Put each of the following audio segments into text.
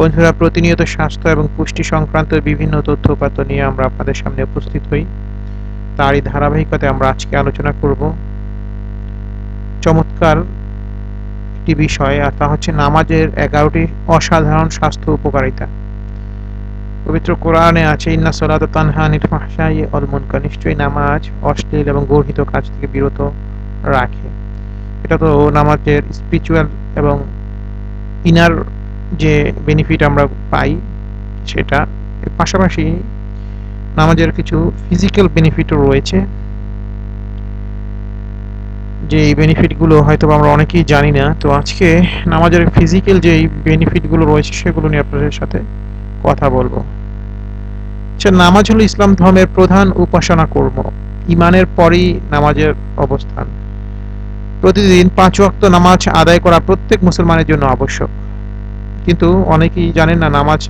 বন্ধুরা, প্রতিনিয়ত স্বাস্থ্য এবং পুষ্টি সংক্রান্ত বিভিন্ন তথ্য উপাত্ত নিয়ে আমরা আপনাদের সামনে উপস্থিত হই। তারই ধারাবাহিকতায় আমরা আজকে আলোচনা করব। চমৎকার একটি বিষয়, আর তা হচ্ছে নামাজের এগারোটি অসাধারণ স্বাস্থ্য উপকারিতা। পবিত্র কোরআনে আছে, ইন্না সলাত তানহানির ফাহশাই অল মুনকার নিশ্চয়ই নামাজ অশ্লীল এবং গর্হিত কাজ থেকে বিরত রাখে। এটা তো নামাজের স্পিরিচুয়াল এবং ইনার যে বেনিফিট আমরা পাই সেটা পাশাপাশি নামাজের কিছু ফিজিক্যাল বেনিফিটও রয়েছে। যে এই বেনিফিটগুলো হয়তো আমরা অনেকেই জানি না, তো আজকে নামাজের ফিজিক্যাল যে বেনিফিটগুলো রয়েছে সেগুলো নিয়ে আপনাদের সাথে কথা বলব। আচ্ছা নামাজ হলো ইসলাম ধর্মের প্রধান উপাসনা কর্ম ইমানের পরই নামাজের অবস্থান। প্রতিদিন পাঁচ ওয়াক্ত নামাজ আদায় করা প্রত্যেক মুসলমানের জন্য আবশ্যক। কিন্তু অনেকেই জানেন না নামাজ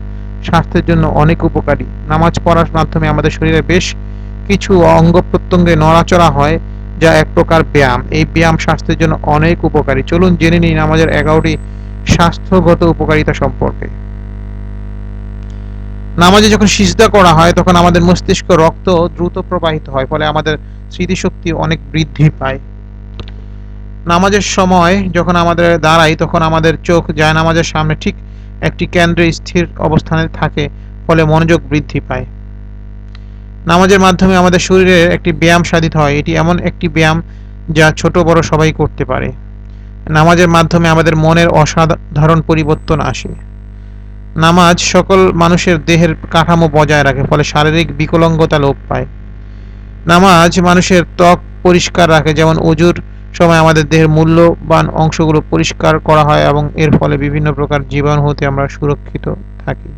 স্বাস্থ্যের জন্য অনেক উপকারী। নামাজ পড়ার মাধ্যমে আমাদের শরীরে বেশ কিছু অঙ্গ প্রত্যঙ্গে নড়াচড়া হয়, যা এক প্রকার ব্যায়াম। এই ব্যায়াম স্বাস্থ্যের জন্য অনেক উপকারী। চলুন জেনে নিই নামাজের এগারোটি স্বাস্থ্যগত উপকারিতা সম্পর্কে। নামাজে যখন সিজদা করা হয়, তখন আমাদের মস্তিষ্ক রক্ত দ্রুত প্রবাহিত হয়, ফলে আমাদের স্মৃতিশক্তি অনেক বৃদ্ধি পায়। নামাজের সময় যখন আমাদের দাঁড়াই, তখন আমাদের চোখ যায় নামাজের সামনে, ঠিক একটি কেন্দ্রে স্থির অবস্থানে থাকে, ফলে মনোযোগ বৃদ্ধি পায়। নামাজের মাধ্যমে আমাদের শরীরে একটি ব্যায়াম সাধিত হয়। এটি এমন একটি ব্যায়াম যা ছোট, বড় সবাই করতে পারে। নামাজের মাধ্যমে আমাদের মনের অসাধারণ পরিবর্তন আসে। নামাজ সকল মানুষের দেহের কাঠামো বজায় রাখে, ফলে শারীরিক বিকলঙ্গতা লোপ পায়। নামাজ মানুষের ত্বক পরিষ্কার রাখে, যেমন অজুর সময় আমাদের দেহের মূল্যবান অংশগুলো পরিষ্কার করা হয় এবং এর ফলে বিভিন্ন প্রকার জীবাণু হতে আমরা সুরক্ষিত থাকি।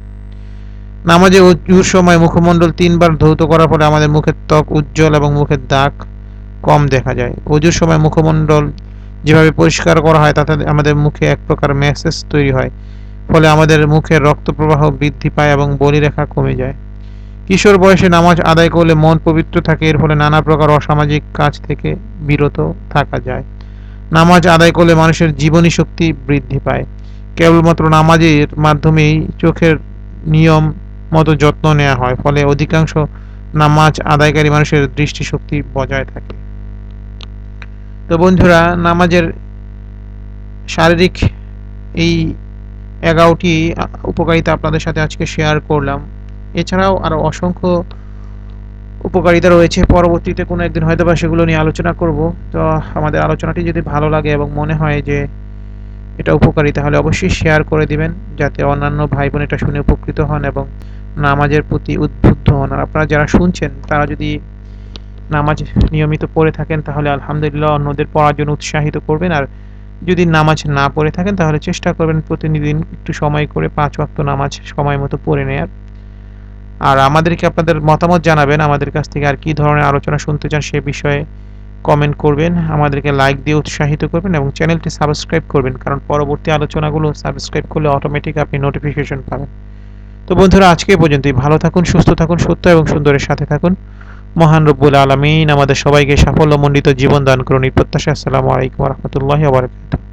নামাজে উজুর সময় মুখমণ্ডল তিনবার ধৌত করার ফলে আমাদের মুখের ত্বক উজ্জ্বল এবং মুখের দাগ কম দেখা যায়। অজুর সময় মুখমণ্ডল যেভাবে পরিষ্কার করা হয়, তাতে আমাদের মুখে এক প্রকার মেসেজ তৈরি হয়। ফলে আমাদের মুখের রক্ত প্রবাহ বৃদ্ধি পায় এবং বলিরেখা কমে যায়। কিশোর বয়সে নামাজ আদায় করলে মন পবিত্র থাকে, এর ফলে নানা প্রকার অসামাজিক কাজ থেকে বিরত থাকা যায়। নামাজ আদায় করলে মানুষের জীবনী শক্তি বৃদ্ধি পায়। কেবলমাত্র নামাজের মাধ্যমেই চোখের নিয়ম মতো যত্ন নেওয়া হয়, ফলে অধিকাংশ নামাজ আদায়কারী মানুষের দৃষ্টিশক্তি বজায় থাকে। তো বন্ধুরা, নামাজের শারীরিক এই এগারোটি উপকারিতা আপনাদের সাথে আজকে শেয়ার করলাম। এছাড়াও আরও অসংখ্য উপকারিতা রয়েছে। পরবর্তীতে কোনো একদিন হয়তো বা সেগুলো নিয়ে আলোচনা করব। তো আমাদের আলোচনাটি যদি ভালো লাগে এবং মনে হয় যে এটা উপকারী, তাহলে অবশ্যই শেয়ার করে দিবেন, যাতে অন্যান্য ভাই বোন এটা শুনে উপকৃত হন এবং নামাজের প্রতি উদ্বুদ্ধ হন। আর আপনারা যারা শুনছেন, তারা যদি নামাজ নিয়মিত পড়ে থাকেন, তাহলে আলহামদুলিল্লাহ অন্যদের পড়ার জন্য উৎসাহিত করবেন। আর যদি নামাজ না পড়ে থাকেন, তাহলে চেষ্টা করবেন প্রতিদিন একটু সময় করে পাঁচ ওয়াক্ত নামাজ সময় মতো পড়ে নেয়ার। আর আমাদেরকে আপনাদের মতামত জানাবেন, আমাদের কাছ থেকে আর কি ধরনের আলোচনা শুনতে চান সে বিষয়ে কমেন্ট করবেন, আমাদেরকে লাইক দিয়ে উৎসাহিত করবেন এবং চ্যানেলটি সাবস্ক্রাইব করবেন, কারণ পরবর্তী আলোচনাগুলো সাবস্ক্রাইব করলে অটোমেটিক আপনি নোটিফিকেশন পাবেন। তো বন্ধুরা, আজকে পর্যন্তই। ভালো থাকুন, সুস্থ থাকুন, সত্য এবং সুন্দরের সাথে থাকুন। মহান রব্বুল আলমিন আমাদের সবাইকে সাফল্যমণ্ডিত জীবন দান করুন। এই প্রত্যাশা আসসালামু আলাইকুম রহমতুল্লাহ বারকাতুহ।